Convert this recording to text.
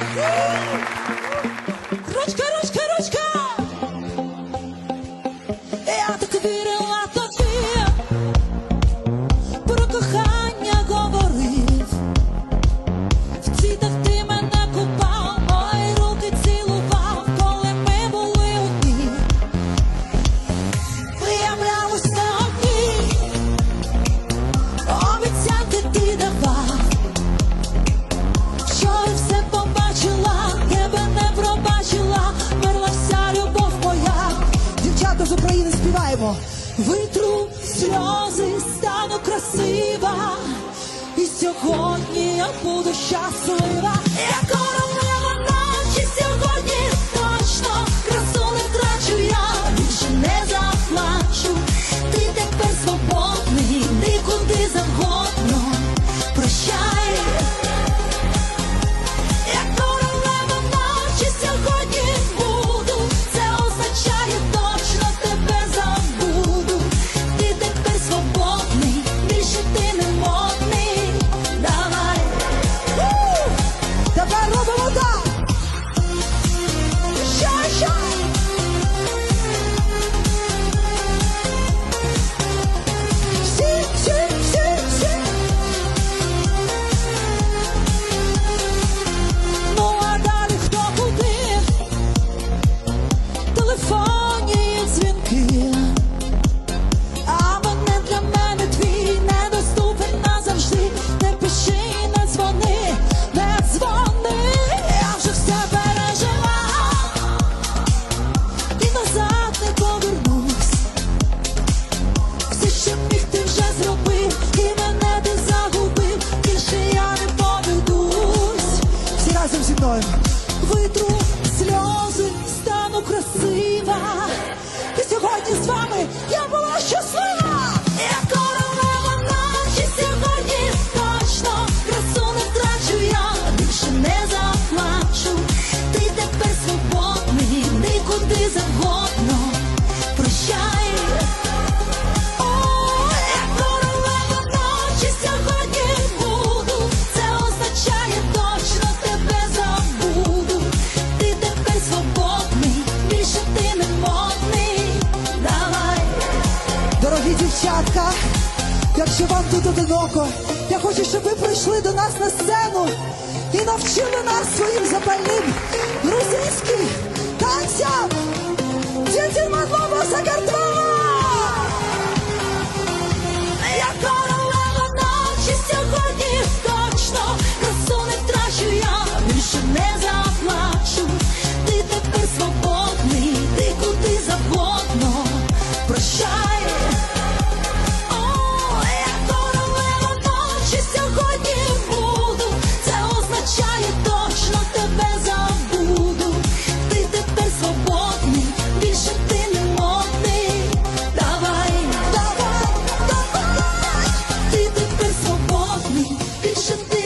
Woo! Співаємо. Витру сльози, стану красива, і сьогодні я буду щаслива. Мною. Витру сльози, стану красива. І сьогодні з вами я була щаслива. Я королева ночі сьогодні точно красу не втрачу я, більше не заплачу. Ти тепер свободний, йди куди завгодно. Прощай. якщо вам тут одиноко, я хочу, щоб ви прийшли до нас на сцену і навчили нас своїм запальним грузинським танцям. Джентльмен Лобо Сагартова! Я королева ночі сьогодні точно, красу не втрачу я, більше не заплачу, ти тепер свободний, ти куди завгодно, прощай. 你的身边